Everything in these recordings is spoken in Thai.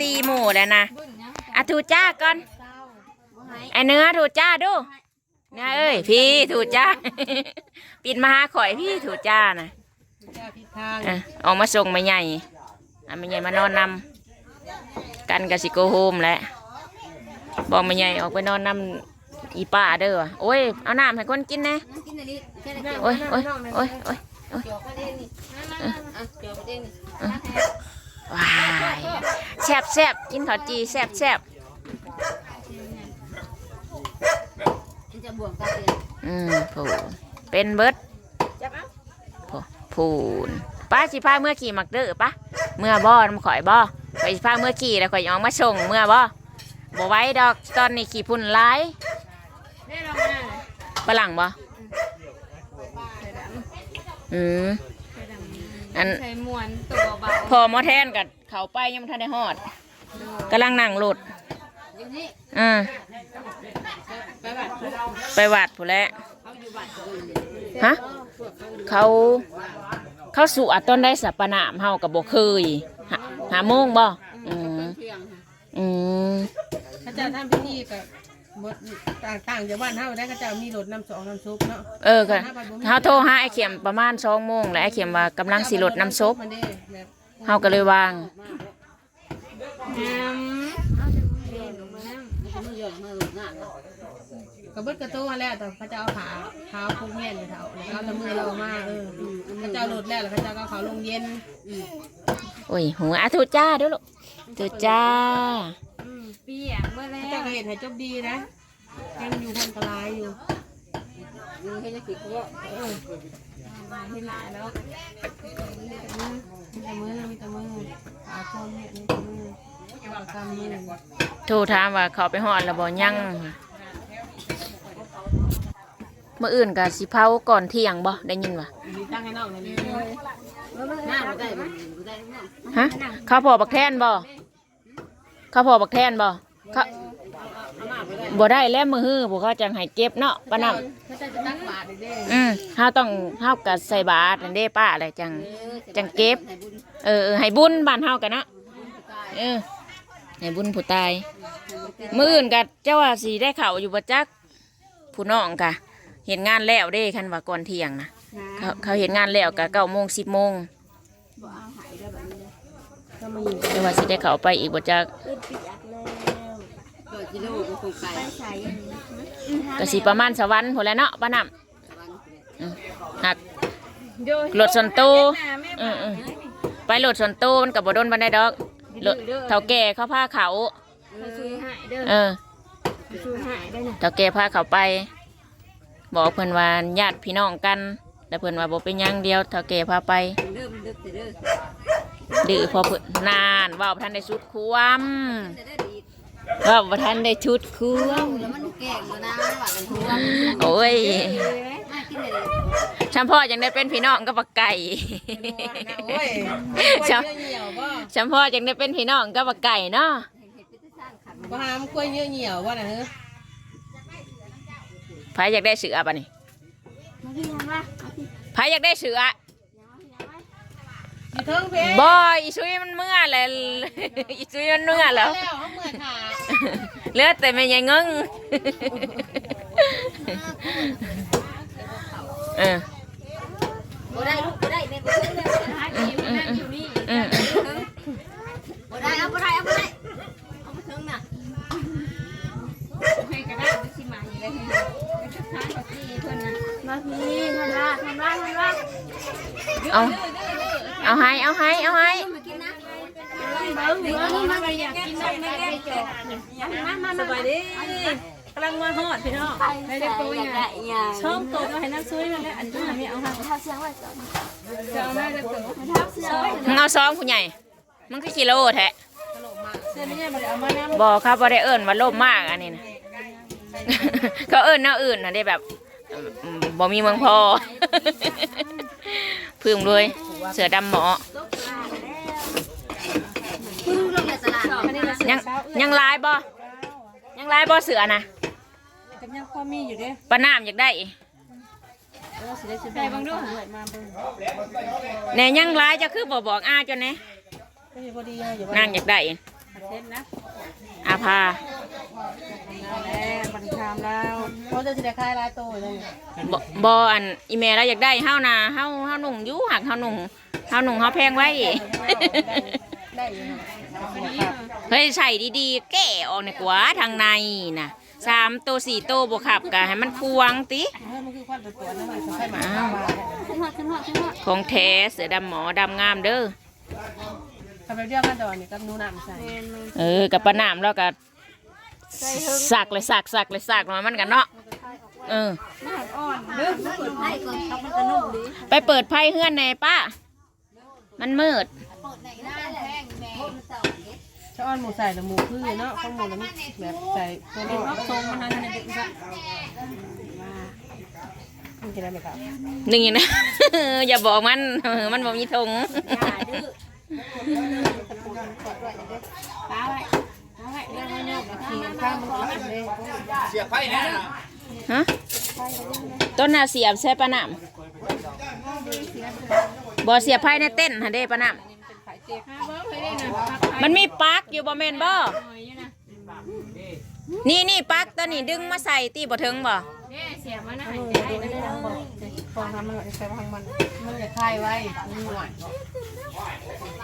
ตีหมูแล้วนะอะถูจ้าก่อนไอเนื้อถูจ้าดูเนื้อเอ้ยพี่ถูจ้า ปิดมาหาข่อยพี่ถูจ้านะเจ้าทิศทางอะออกมาส่งไม่ใหญ่อะไม่ใหญ่มานอนนำกันกับสิโกโฮมแหละบอกไม่ใหญ่ออกไปนอนนำอีป้าเด้อโอ้ยเอาน้ำให้คนกินนะกินอันนี้แค่ไหนเกี่ยวโอ้ยโอ้ยโอ้ยโอ้ย บแซ่บกินข้าวจีแซ่บแซ่บมันจะบวกกันเองอืมผูนเป็นเบิดโอ้ผูนป้าสิพาเมื่อขี่มักเด้อปะเมื่อบ่น้ำข่อยบ่ข่อยสิพาเมื่อขี่แล้วข่อยยองมาส่งเมื่อบ่บ่ไหว้ดอกตอนนี้ขี่พุ่นหลายได้ลองมาฝรั่งบ่อืมอันใส่มวนตัวเบาพอหมอแทนกับ เขาไปยังไม่ทันได้ฮอดกำลังนั่งรถอยู่นี่อ่าไปบัดไปวัดผู้นแหล้วเขาอยู่บัดอื่นฮะเขาเขาสู่อัดต้นได้สัปปะนามเฮากับบ่เคยหาหาโมงบ่อืมเที่ยงค่ะอืมข้าเจ้าทำพิธีกับหมดต่างๆจากบ้านเฮาได้ข้าเจ้ามีรถน้ำสองน้ำซุปเนาะเออก็เฮาโทรหาไอ้เข็มประมาณ2โมงแล้วไอ้เข็มว่ากำลังสิลดน้ำซุปมันเด้แบบ เฮาก็เลยวางน้ำเอาจะมือเย็นลงมาน้ำมือหย่อนมือหน้าเนาะกระเบิดกระโต้แล้วแต่ข้าเจ้าเอาขาเท้าพุงเงี้ยนอยู่เท้าแล้วก็เอาแต่มือเรามาเออข้าเจ้าหลุดแล้วแล้วข้าเจ้าก็เอาเขาลงเย็นโอ้ยหัวอะทุจ้าเด้วยลูกทุจ้า เปียกเมื่อแล้ข้าเจ้าว ก็เห็นให้จบดีนะยังอยู่คนกลายอยู่มือให้จะกินก็เออให้หลายแล้วมีแต่มือมีแต่มือขาคมเนี่ยมีแต่มือเอากำมือโทรถามว่าเขาไปฮอดแล้วบ่ยังมื้ออื่นก็สิเผาก่อนเที่ยงบ่ได้ยินว่ามีตั้งให้น้องเลยนี่หน้าไม่ได้ไม่ได้ไม่ได้ฮะเขาพอบักแทนบ่เขาพอบักแทนบ่เขา บ่ได้แล้วมือฮื้อพวกเขาจังให้เก็บเนาะป้านำเขาจะตั้งบาทเด้อืมเฮาต้องเฮาก็ใส่บาตรนั่นเด้ป้าอะไรจัง จังเก็บเออเออให้บุญบ้านเฮากันเนาะเออให้บุญผู้ตายมื้ออื่นก็เจ้าว่าสิได้เข้าอยู่บ่จักผู้น้องกะเห็นงานแล้วเด้คันว่าก่อนเที่ยงนะเขาเขาเห็นงานแล้วก็9:00น10:00นก็มาอยู่แต่ว่าสิได้เข้าไปอีกบ่จักเปิดกิ โลก็คงไก่ก็สิประมาณสวรรค์พุ่นแหล้วเนาะป้านำอืมหักรถส่วนตัวอือๆไปรถส่วนตัวมันก็บ่โดนบันไดดอกรถเฒ่าแก่เขาพาเขาซื้อหายเด้อเออซื้อหายได้น่ะเฒ่าแก่พาเขาไป บอกเพิ่นว่าญาติพี่น้องกันแล้วเพิ่นว่าบ่เป็นหยังเดียวเฒ่าแก่พาไปเด้อมันเด้อเด้อดื้อพอเพิ่นนานเว่าบ่ทันได้ชุดควม เด้อดีเว่าบ่ทันได้ชุดควมแล้วมันแก่งแล้วนะว่ากันทั่วโอ้ยมากินเลยฉันพ่อยังได้เป็นพี่น้องกับบักไก่โอ้ยฉันเหี่ยวบ่ฉันพ่อยังได้เป็นพี่น้องกับบักไก่เนาะเห็ดเป็นสร้างขันบ่หามกล้วยเหี่ยวบ่น่ะเฮ้อไผอยากได้เสือปะนี่มาที่ยังวะไผอยากได้เสือ อยู่เทิงเพบอยอีซุยมันเมื่อเลยอีซุยมันเมื่อแล้ว แล้วเขาเมื่อยขาเหลือแต่ไม่ยังงงเออบ่ได้ลูกบ่ได้แม่บ่ได้เลยหากินนั่งอยู่นี่อืมบ่ได้เอาบ่ได้เอาบ่ได้เอาไปถึงน่ะให้ก็ได้บ่สิมาอยู่เลยให้ทานกับพี่เพิ่นน่ะมาพี่ท่านว่าท่านว่าท่านว่าเอาเอาให้ เอาให้เอาให้เอากกินนมแม่แกจบมามาสบายดีกำลังมาฮอดพี่น้องให้ได้ตัวอย่างช่องโตมาให้น้ำซุยมาแล้วอันนี้ไม่เอาค่ะข้าเสียงไว้ก่อนจะเอาได้จะตัวข้าเสียงมึงเอาซองผู้ใหญ่มึงคือกิโลแท้บอกครับว่าได้เอิ้นว่าโลภมากอันนี้นะเขาเอิ้นแนวอื่นนะได้แบบอืมบ่มีเมืองพอพึ่งเลย เสือดำหมอพึ่งลงในตลาดอันนี้เรายังยังลายบ่ยังลายบ่เสือนะกันยังพอมีอยู่เด้ปลาน้ำอยากได้เราสิได้สิได้บางด้วยมาเบิ่งแหน่ยังลายจะคือบ่บอกอ้าจนแหน่ก็อยู่พอดีอยู่นางอยากได้ยเช่นนะอาภา แล้วบันคามแล้วเขาจะสิได้คลายลายโตเลยบบ่อันอีเมลเราอยากได้เฮานะเฮาเฮาหนุ่งอยู่หักเฮาหนุ่งเฮาหนุ่งเฮาแพงไว้ ได้อยู่เฮ้ยใส่ดีๆ แก้ออกในกว่าทางในน่ะสามตัวสี่ตัวบวกขับกะให้มันควงติเฮ้ยมันคือความตัวตัวนั่นเลยใช่ไหมอ้าวขึ้นหอดขึ้นหอดขึ้นหอดของแท้เสือดำหมอดำงามเด้อทำแบบเดียวกันตอนนี้กับนูน้ำใส่เออกับปะนามแล้วก็ สักเลยสักสักเลยสักมามันกันเนาะเออให้ก่อนเขามันกระนุ่มดีไปเปิดไพ่เฮือนในป้ามันมืดชะอ้อนหมูใส่แล้วหมูคือเนาะข้างหมูแล้วมันแบบใส่ตัวนี้ทรงมันทางในเด็กสักมันจะได้ไหมครับหนึ่งอย่างนะอย่าบอกมันเออมันบอกมีทงป้าไว้ป้าไว้ เรื่องมันโยกขี่ข้างมันก็เลยเสียไฟแน่นะฮะต้นนาเสียบใช่ปะนามบ่เสียบไพ่ในเต้นฮะเด้ปะนามมันมีปลั๊กอยู่บ่แม่นบ่นี่นี่ปลั๊กตัวนี้ดึงมาใส่ตีบ่ถึงบ่เสียมันหายใจได้ฟองน้ำมันใส่ทางมันมันจะคลายไว้หน่วย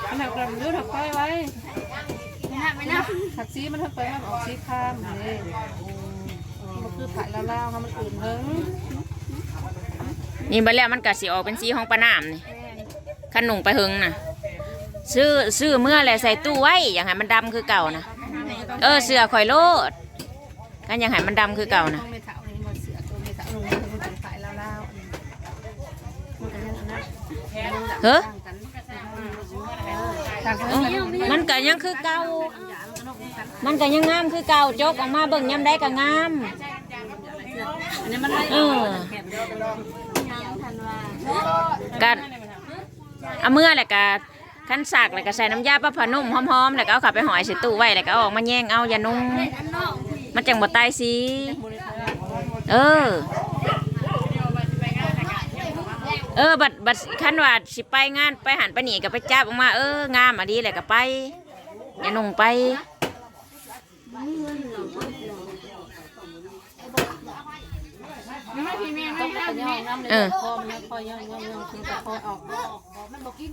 ขนาดกระดูกถักไฟไว้ น่าไม่น่าผักซีมันทั้งไปมันออกซีข้ามเลยมันคือถ่ายแล้วๆให้มันอื่นเพิ่งนี่บัดแล้วมันก็สิออกเป็นสีของปะนามนี่ขันหนุ่งไปหึงน่ะ ซื้อซื้อเมื่อแหละใส่ตู้ไว้อย่างให้มันดำคือเก่านะเออเสือข่อยโลดกันอย่างให้มันดำคือเก่านะต้องไม่เถานี่มันเสือตัวไม่เถาลงมันเป็นถ่ายแล้วๆมันก็ยังนะเฮ้อต่างกันเออ มันก็ยังคือเก่ามันก็ยังงามคือเก่าจกออกมาเบิ่งยำได้ก็งามอันนี้มันไล่เออทันว่ากันเอาเมื่อแหละก็คันสากแล้วก็ใส่น้ำยาปลาผานุ่มหอมๆแล้วก็เอาเขับไปหอยใส่ตู้ไว้แล้วก็เอาออกมาแย่งเอาอย่านุ่งอันนอกมันจังบ่ตายสิเออ เออ บัดบัดคันว่าสิไปงานไปหันไปหนีก็ไปจับออกมาเอองามอะดีแหละก็ไปอย่านุ่งไปไม่พี่แม่ไม่ทำแม่เออคอมันคอย่องย่องย่องคือคอออกมันบอกกิน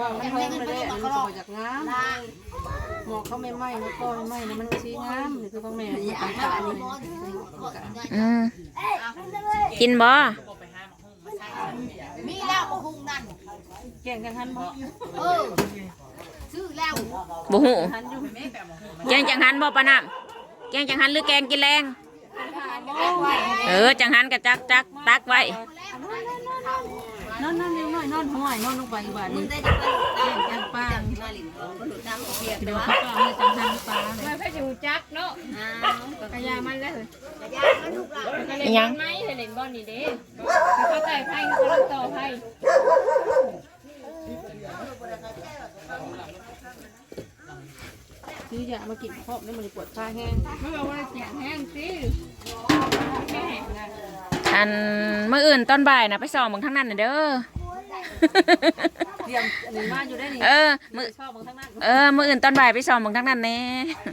บอกมันเพิ่มเลยได้อันนี้มันก็จากงามหมอกเขาไม่ไหม้นะคอไม่ไหม้นะมันชี้งามนี่คือพ่อแม่มันต่างกันนี่อืมกินบ่ มีแล้วหุงนั่นแก่งกันทันบ่เออ ซื้อแล้วบ่หูทันอยู่แกงจังหันบ่ปะน้ำแกงจังหันหรือแกงกินแรง เออ จังหันก็จักจักตักไว้นอนนอนนิดหน่ อยนอนห้อยนอนลงไปอีกบาทมึนึงได้จะไปแก่งกันปางมาหลินก็หลุดน้ำเปียกเดี๋เดี๋ยวเขาก็เอามาจังทันปลาไม่ไปอยู่จักเนาะอ้าวกระยามันเลยยามันทุกหลังอิหยังไม่เห็นบอลนี่เด้เขาแต่ไพ่เขาต่อไพ่ซื้อยามากินพร้อมแล้วมันปวดขาแห้งไม่บอกว่าเสียงแห้งสิแห้งนะอันเมื้ออื่นตอนบ่ายนะไปสองเบิ่งทางนั้นน่ะเด้อ เตรียมอันนี้มาอยู่ได้นี่เออ มื้อชอบบางทั้งนั้นเออ มื้ออื่นตอนบ่ายไปส่องเบิ่งทางนั้นแน่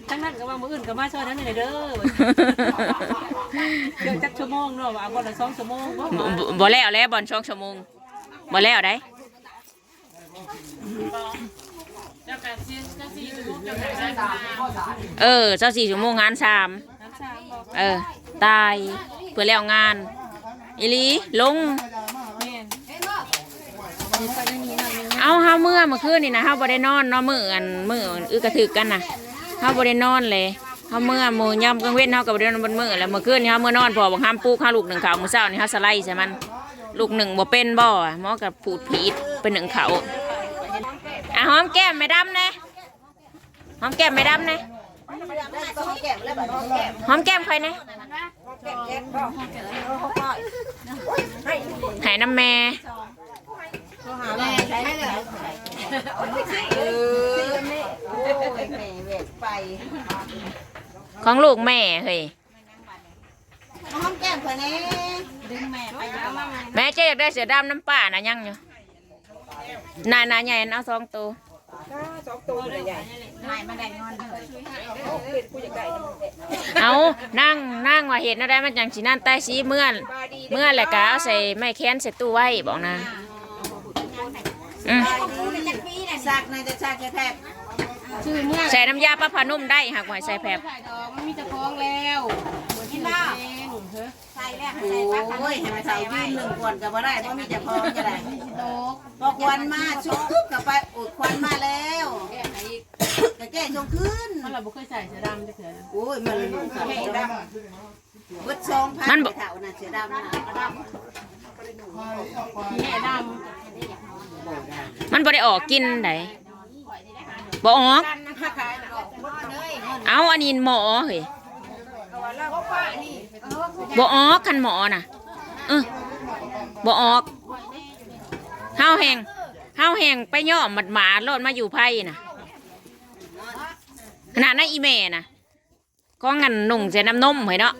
ทั้งนั้นก็ว่ามืออื่นก็มาช่วยนั้นนี่เด้อเดี๋ยวจักชั่วโมงเนาะเอาบ่ละ2ชั่วโมงบ่บ่บ่บ่แล้วแล้วบอลช่วงชั่วโมงบ่แล้วได้เออเจ้าสี่ชั่วโมงงานสามน้ำชาบ่ เออ ตายเพื่อแล้วงานอีหลีลง แม่นนี่ก็ยังมีหน่อยนึง เอาเฮาเมื่อเมื่อคืนนี่นะเฮาบ่ได้นอนเนาะมื้ออันมื้ออึกกระถึกกันน่ะเฮาบ่ได้นอนเลยเฮาเมื่อมื้อยามกลางเว้นเฮาก็บ่ได้นอนบนมื้อแล้วเมื่อคืนนี่เฮาเมื่อนอนพอบังคับปลูกเฮาลูกหนึ่งข้าวมื้อเช้านี่เฮาสไลด์ใส่มัน ลูกหนึ่งบ่เป็นบ่อะหมอก็พูดผิดเป็นหนึ่งเขาอะหอมแก้มไม่ดำแน่หอมแก้มไม่ดำแน่หอมแก้มใครแน่ใหายน้ำแม่ แม่ใช้ได้เลยเออแม่เวกไปของลูกแม่เฮ้ยห้องแก้มคนนี้แม่เจ๊อยากได้เสือดำน้ำป่านะยังอยู่นายนายใหญ่เอาสองตัวเอานั่งนั่งว่าเห็นอะไรมันจังสินั่นใต้สีเมื่อนเมื่อนแหละกะเอาใส่ไม้แค้นใส่ตู้ไว้บอกนะ อืมซากน่าจะซากแทบชื่อเมื่อใส่น้ำยาปลาพานุ่มได้หากหอยใส่แผบถ่ายดอกมันมีเจะคล้าของแล้วกินบ้าเองเฮ้ยใส่แล้วใส่ปั๊บโอ้ยให้มาใส่ยืนหนึ่งขวดก็บ่ได้เพราะมีแต่พองจะได้โตกพอควันมาชุบกับไปอุดควันมาแล้วแก้ไหนอีกก็แก้ชงขึ้นมันเราบ่เคยใส่เสือดำจะเสือนะโอ้ยมันขาดดำเบิดซองพันเถาน่ะเสือดำน่ะดำแมันบ่ได้ออกกินไดบ่ออกเอาอันนี้หมอเฮ้ยบ่ออกคันหมอน่ะเออบ่ออกเฮาแหงเฮาแหงไปย่อมหมัดหมาโลดมาอยู่ไพ่น่ะขนาดนั้นอีแม่น่ะก็งันหนุ่งใส่น้ำนมเฮ้ยเนาะ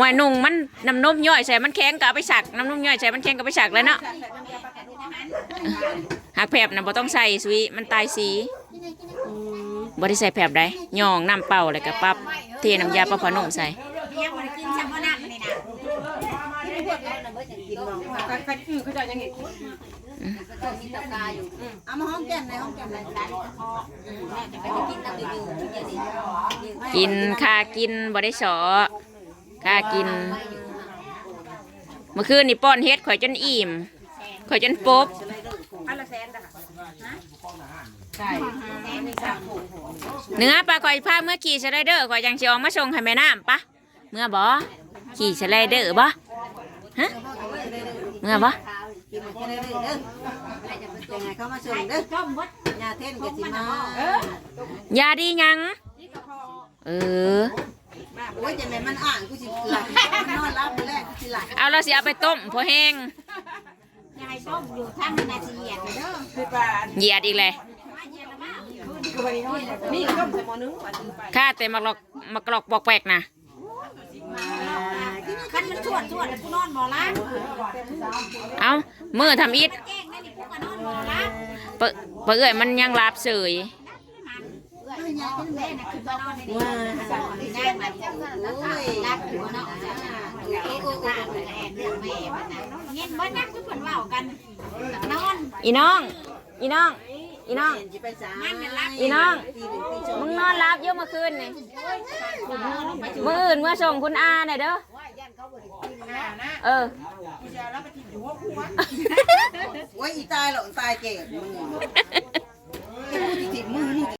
วายนุ่งมันน้ำนมย่อยใส่มันแข็งก็เอาไปสักน้ำนมย่อยใส่มันแข็งก็เอาไปสักแล้วเนาะหากแผบน่ะบ่ต้องใส่สวีมันตายสีำอืมบ่ได้ใส่แผบใดย่องน้ำเปล่าเลยกับปั๊บเทน้ำยาปลาพะนมใส่ใครใครอือเขาจะยังไงมีตะกาอยู่เอามาห้องแก้มในห้องแก้มในร้านแม่จะไปกินตะกี้อยู่ที่นี่กินค่ากินบ่ได้สอ ค่ากิน เมื่อคืนนี่ป้อนเฮ็ดข่อยจนอิ่ม ข่อยจนปบใช่เนื้อปลาข่อยพาเมื่อขี่สไลเดอร์ข่อยยังสิออกมาส่งให้แม่น้ำปะเมื่อบ่ขี่สไลเดอร์บ่ฮะเมื่อบ่กินมาแค่นี้เด้อยังไงเขามาส่งเด้อยาเท่นกับสิมาอยาดีหยัง เออ โอ้ยจะแม่มันอ่างกูสิหลับมันนอนรับไปแล้วกูสิหลับเอาเราสิเอาไปต้มพอแห้งยายต้มอยู่ข้างนาทีเหยียดเด้อเหยียดอีกเลยนี่ต้มใส่หม้อนึงข้าแต่มักหลอกมักหลอกบอกแปลกนะคันมันชวดชวดกูนอนบ่ละเอามือทำอิดแจ้งนั่นนี่กูก็นอนบ่ละเปะเปะเอ้ยมันยังลาบเสยว้านั่งแบบโอ้ยรักอยู่เนาะเอ้โอ้โอ้แอนเรื่องแม่มันน่ะเงี้ยบ่นักคือเพิ่นเว้ากันนอนอีน้อง อีน้อง อีน้อง อีน้อง มึงนอนรับเยอะมื่อคืนนี่มืออื่นเมื่อส่งคุณอาหน่อยเด้อ เออโอ้ยอีตายหรอกตายเก่งมึง